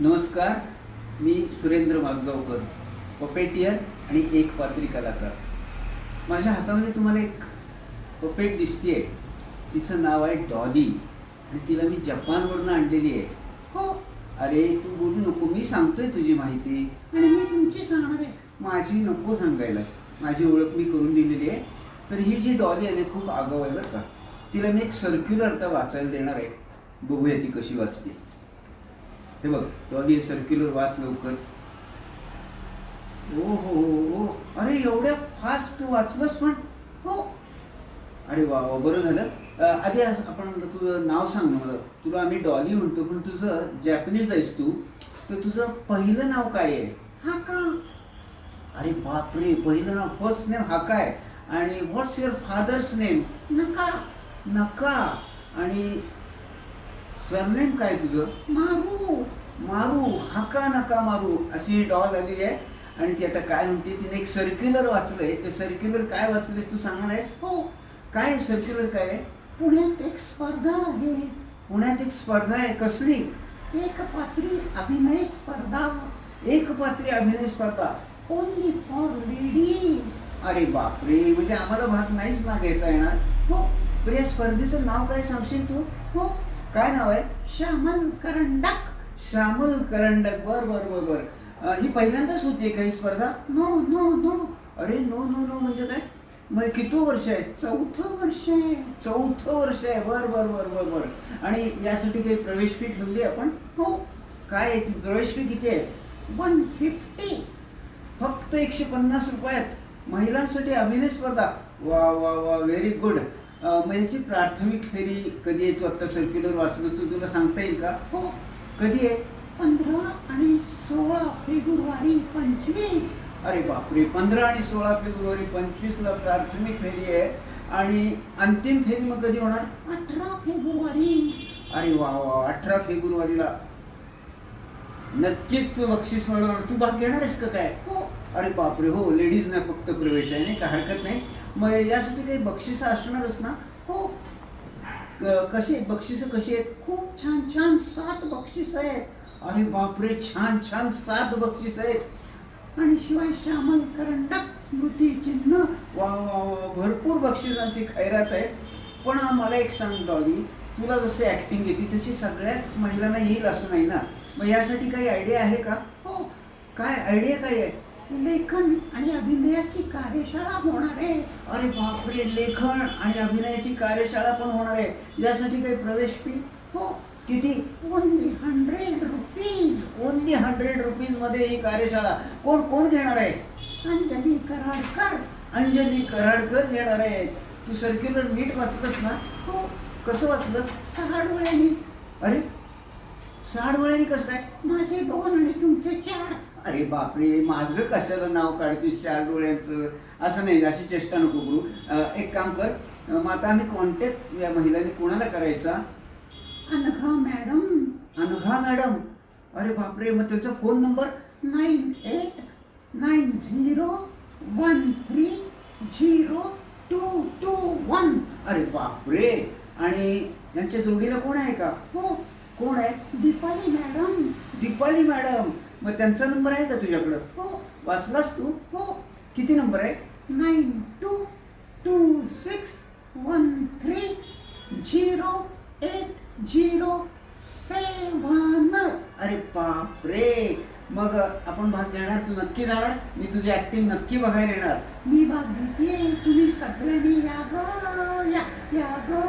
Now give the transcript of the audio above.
नमस्कार मी सुरेंद्र माजगावकर पपेटियर आणि एक पात्री कलाकार. माझ्या हातामध्ये तुम्हाला एक पपेट दिसतीये. तिचं नाव आहे डॉली आणि तिला मी जपानवरनं आणलेली आहे. हो. अरे तू बोलू नको. मी सांगतोय तुझी माहिती. आणि मी तुमची सांगणार आहे. माझी नको सांगायला. माझी ओळख मी करून दिलेली आहे. तर ही जी डॉली आहे खूप आगाऊ आहे बरं का. तिला मी एक सर्क्युलर आता वाचायला देणार आहे. बघूया ती कशी वाचते. हे बघ डॉली सर्क्युलर वाच लवकर. ओ हो हो अरे एवढ्या फास्ट वाचलंस पण? हो. अरे वा वा बरं झालं. आधी आपण तुझं नाव सांग ना मला. तुला आम्ही डॉली म्हणतो पण तुझं जॅपनीज आहेस तू. तर तुझं पहिलं नाव काय आहे? हा का अरे बापरे पहिलं नाव फर्स्ट नेम हा काय आणि व्हॉट्स युअर फादर्स नेम नका. नका. आणि सरनेम काय तुझं? मारू. मारू. हाका नका मारू. अशी डॉल आलेली आहे. आणि ती आता काय म्हणते तिने एक सर्क्युलर वाचलंय. ते सर्क्युलर काय वाचलंयस तू सांगणार आहेस? हो. काय सर्क्युलर काय आहे? पुण्यात एक स्पर्धा आहे. पुण्यात एक स्पर्धा आहे. कसली? एक पात्री अभिनय स्पर्धा. एक पात्री अभिनय स्पर्धा. ओनली फॉर लेडीज अरे बापरे. म्हणजे आम्हाला भाग नाहीच ना घेता येणार. हो. तर या स्पर्धेचं नाव काय सांगशील तू? हो. काय नाव आहे? श्यामल करंडक श्यामल करंडक बर बर बर. बर ही पहिल्यांदाच होती का ही स्पर्धा? No no no. अरे नो नो नो म्हणजे काय? मग किती वर्ष आहे? चौथं वर्ष आहे. चौथं वर्ष आहे. बर बर बर बर बर. आणि यासाठी काही प्रवेश फी ठेवली आपण? हो. काय प्रवेश फी किती आहे? One fifty. फक्त एकशे पन्नास रुपयात. महिलांसाठी अभिनय स्पर्धा. वा वा वा. व्हेरी गुड मग याची प्राथमिक फेरी कधी आहे तू आता सर्क्युलर वाचलं तू तुला सांगता येईल का? हो. कधी आहे? पंधरा आणि सोळा फेब्रुवारी पंचवीस. अरे बापरे पंधरा आणि सोळा फेब्रुवारी पंचवीसला प्राथमिक फेरी आहे. आणि अंतिम फेरी मग कधी होणार? अठरा फेब्रुवारी. अरे वा वा. अठरा फेब्रुवारीला. नक्कीच तू बक्षीस मिळवणार. तू भाग घेणार आहेस का काय? हो. अरे बापरे हो. लेडीजना फक्त प्रवेश आहे नाही का? हरकत नाही. मग यासाठी काही बक्षिसं असणारच ना? हो. कसे कशी कशी आहेत? खूप छान छान सात बक्षीस आहेत. अरे बापरे छान छान सात बक्षीस आहेत. आणि शिवाय श्यामल करंडक स्मृती चिन्ह. वा वा वा भरपूर बक्षिसांची खैरात आहे. पण मला एक सांग डॉली तुला जसे ऍक्टिंग येते तशी सगळ्याच महिलांना येईल असं नाही ना? मग यासाठी काही आयडिया आहे का? हो काय आयडिया काय आहे लेखन आणि अभिनयाची कार्यशाळा होणार आहे. अरे बापरे लेखन आणि अभिनयाची कार्यशाळा पण होणार आहे. यासाठी काही प्रवेश फी हो किती? Only hundred rupees only hundred रुपीजमध्ये ही कार्यशाळा. कोण कोण घेणार आहे? अंजली कराडकर. अंजली कराडकर घेणार आहे. तू सर्क्युलर नीट वाचलंस ना? हो. कसं वाचलंस? सहा डोळ्यांनी. अरे वेळाने कसं काय? माझे दोन आणि तुमचे चार. अरे बापरे माझं कशाला नाव काढतीस चार डोळ्यांचं? असं नाही अशी चेष्टा नको करू. अं, एक काम कर अं, मग आता आम्ही कॉन्टॅक्ट या महिलांनी कोणाला करायचा? अनघा मॅडम. अनघा मॅडम? अरे बापरे मग त्यांचा phone number? Nine eight nine zero one three zero two two one. अरे बापरे! आणि यांच्या जोडीला कोण आहे का? हो कोण आहे? दीपाली मॅडम. दीपाली मॅडम. मग त्यांचा नंबर आहे का तुझ्याकडं? हो. वाचलास तू? हो. किती नंबर आहे? Nine two two six one three zero eight zero seven अरे बापरे. मग आपण भाग घेणार तू नक्की जाणार? मी तुझी ऍक्टिंग नक्की बघायला येणार. मी भाग घेते तुम्ही सगळ्यांनी या ग या या ग.